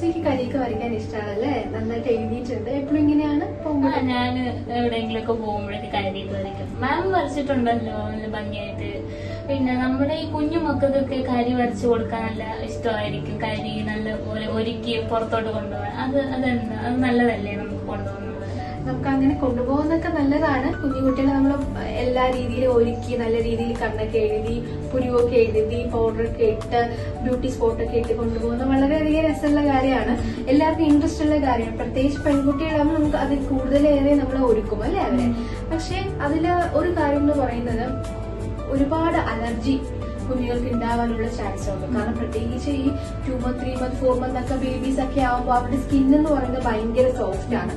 അനസ്മിക്ക് കരിയൊക്കെ വരയ്ക്കാൻ ഇഷ്ടമാണല്ലേ നന്നായിട്ട് എഴുതിയിട്ടുണ്ട്. എപ്പോഴും ഇങ്ങനെയാണ് പോകുമ്പോൾ എവിടെയെങ്കിലും ഞാൻ എവിടെയെങ്കിലുമൊക്കെ പോകുമ്പോഴൊക്കെ കരിയൊക്കെ വരയ്ക്കും. മാം വരച്ചിട്ടുണ്ടല്ലോ നല്ല ഭംഗിയായിട്ട്. പിന്നെ നമ്മുടെ ഈ കുഞ്ഞു മക്കൾക്കൊക്കെ കരി വരച്ചു കൊടുക്കാൻ നല്ല ഇഷ്ടമായിരിക്കും. കരി നല്ല പോലെ ഒരുക്കി പുറത്തോട്ട് കൊണ്ടുപോകാൻ. അത് അതെന്താ? അത് നല്ലതല്ലേ നമുക്ക്? നമുക്ക് അങ്ങനെ കൊണ്ടുപോകുന്നൊക്കെ നല്ലതാണ്. കുഞ്ഞു കുട്ടികളെ നമ്മൾ എല്ലാ രീതിയിലും ഒരുക്കി നല്ല രീതിയിൽ കണ്ണൊക്കെ എഴുതി പുരിവൊക്കെ എഴുതി പൗഡറൊക്കെ ഇട്ട് ബ്യൂട്ടി സ്പോട്ടൊക്കെ ഇട്ട് കൊണ്ടുപോകുന്നത് വളരെയധികം രസമുള്ള കാര്യമാണ്. എല്ലാവർക്കും ഇൻട്രസ്റ്റ് ഉള്ള കാര്യമാണ്. പ്രത്യേകിച്ച് പെൺകുട്ടികളാകുമ്പോൾ നമുക്ക് അതിൽ കൂടുതലേറെ നമ്മൾ ഒരുക്കും അല്ലേ അവരെ? പക്ഷെ അതിൽ ഒരു കാര്യം എന്ന് പറയുന്നത് ഒരുപാട് അലർജി കുഞ്ഞുങ്ങൾക്ക് ഉണ്ടാവാനുള്ള ചാൻസ് ഉണ്ട്. കാരണം പ്രത്യേകിച്ച് ഈ two month three month four month ഒക്കെ ബേബീസ് ഒക്കെ ആവുമ്പോൾ അവരുടെ സ്കിൻ എന്ന് പറയുന്നത് ഭയങ്കര സോഫ്റ്റ് ആണ്.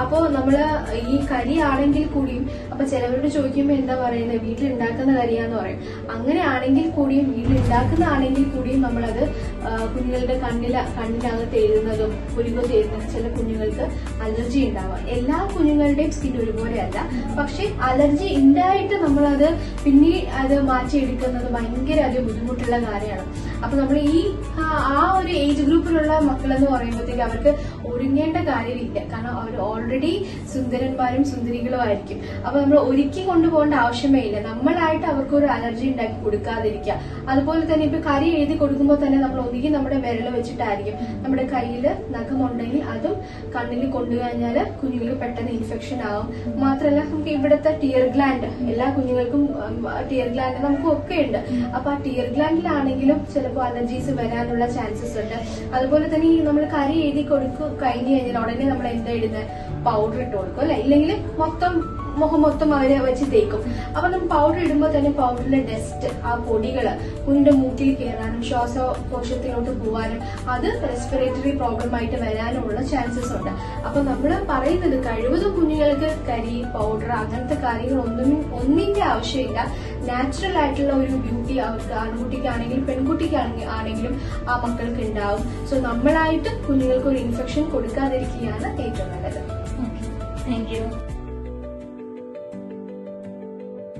അപ്പോ നമ്മൾ ഈ കരി ആണെങ്കിൽ കൂടിയും അപ്പൊ ചിലവരോട് ചോദിക്കുമ്പോൾ എന്താ പറയുന്നത് വീട്ടിൽ ഉണ്ടാക്കുന്ന കരിയാന്ന് പറയും. അങ്ങനെ ആണെങ്കിൽ കൂടിയും വീട്ടിൽ ഉണ്ടാക്കുന്ന ആണെങ്കിൽ കൂടിയും നമ്മളത് കുഞ്ഞുങ്ങളുടെ കണ്ണില കണ്ണിനകത്ത് എഴുതുന്നതും പുരികത്ത് തേരുന്നതും ചില കുഞ്ഞുങ്ങൾക്ക് അലർജി ഉണ്ടാവാം. എല്ലാ കുഞ്ഞുങ്ങളുടെയും സ്കിൻ ഒരുപോലെയല്ല. പക്ഷെ അലർജി ഉണ്ടായിട്ട് നമ്മളത് പിന്നെ അത് മാറ്റിയെടുക്കുന്നത് ഭയങ്കര അത് ബുദ്ധിമുട്ടുള്ള കാര്യമാണ്. അപ്പൊ നമ്മൾ ഈ ആ ഒരു ഏജ് ഗ്രൂപ്പിലുള്ള മക്കളെന്ന് പറയുമ്പോഴത്തേക്ക് അവർക്ക് ഒരുങ്ങേണ്ട കാര്യമില്ല. കാരണം അവർ ഓൾറെഡി സുന്ദരന്മാരും സുന്ദരികളും ആയിരിക്കും. അപ്പൊ നമ്മൾ ഒരുക്കി കൊണ്ടുപോകേണ്ട ആവശ്യമേ ഇല്ല. നമ്മളായിട്ട് അവർക്ക് ഒരു അലർജി ഉണ്ടാക്കി കൊടുക്കാതിരിക്കുക. അതുപോലെ തന്നെ ഇപ്പൊ കരി എഴുതി കൊടുക്കുമ്പോൾ തന്നെ നമ്മൾ ഒന്നുകിൽ നമ്മുടെ വിരൽ വെച്ചിട്ടായിരിക്കും. നമ്മുടെ കയ്യിൽ നഖമുണ്ടെങ്കിൽ അതും കണ്ണിൽ കൊണ്ടു കൊണ്ടുകഴിഞ്ഞാൽ കുഞ്ഞുങ്ങൾക്ക് പെട്ടെന്ന് ഇൻഫെക്ഷൻ ആവും. മാത്രമല്ല നമുക്ക് ഇവിടുത്തെ ടിയർ ഗ്ലാൻഡ് എല്ലാ കുഞ്ഞുങ്ങൾക്കും ടിയർ ഗ്ലാൻഡ് നമുക്ക് ഒക്കെ ഉണ്ട്. അപ്പൊ ആ ടിയർ ഗ്ലാൻഡിലാണെങ്കിലും ചിലപ്പോൾ അലർജീസ് വരാനുള്ള ചാൻസസ് ഉണ്ട്. അതുപോലെ തന്നെ ഈ നമ്മൾ കരി എഴുതി കൊടുക്കും കഴിഞ്ഞു കഴിഞ്ഞാൽ ഉടനെ നമ്മൾ എന്താ ഇടുന്നത് പൗഡർ ഇട്ട് കൊടുക്കും അല്ലെ? ഇല്ലെങ്കിൽ മൊത്തം മുഖം മൊത്തം അവരെ വെച്ച് തേക്കും. അപ്പൊ നമ്മൾ പൗഡർ ഇടുമ്പോൾ തന്നെ പൗഡറിന്റെ ഡസ്റ്റ് ആ പൊടികൾ കുഞ്ഞിന്റെ മൂക്കിൽ കയറാനും ശ്വാസകോശത്തിലോട്ട് പോകാനും അത് റെസ്പിറേറ്ററി പ്രോബ്ലം ആയിട്ട് വരാനുമുള്ള ചാൻസസ് ഉണ്ട്. അപ്പൊ നമ്മൾ പറയുന്നത് കഴിവതും കുഞ്ഞുങ്ങൾക്ക് കരി പൗഡർ അങ്ങനത്തെ കാര്യങ്ങൾ ഒന്നും ഒന്നിന്റെ ആവശ്യമില്ല. നാച്ചുറൽ ആയിട്ടുള്ള ഒരു ബ്യൂട്ടി അവർക്ക് ആൺകുട്ടിക്കാണെങ്കിലും പെൺകുട്ടിക്കാണെങ്കിൽ ആണെങ്കിലും ആ മക്കൾക്ക് ഉണ്ടാവും സോ നമ്മളായിട്ട് കുഞ്ഞുങ്ങൾക്ക് ഒരു ഇൻഫെക്ഷൻ കൊടുക്കാതിരിക്കുകയാണ് ഏറ്റവും നല്ലത്. Thank you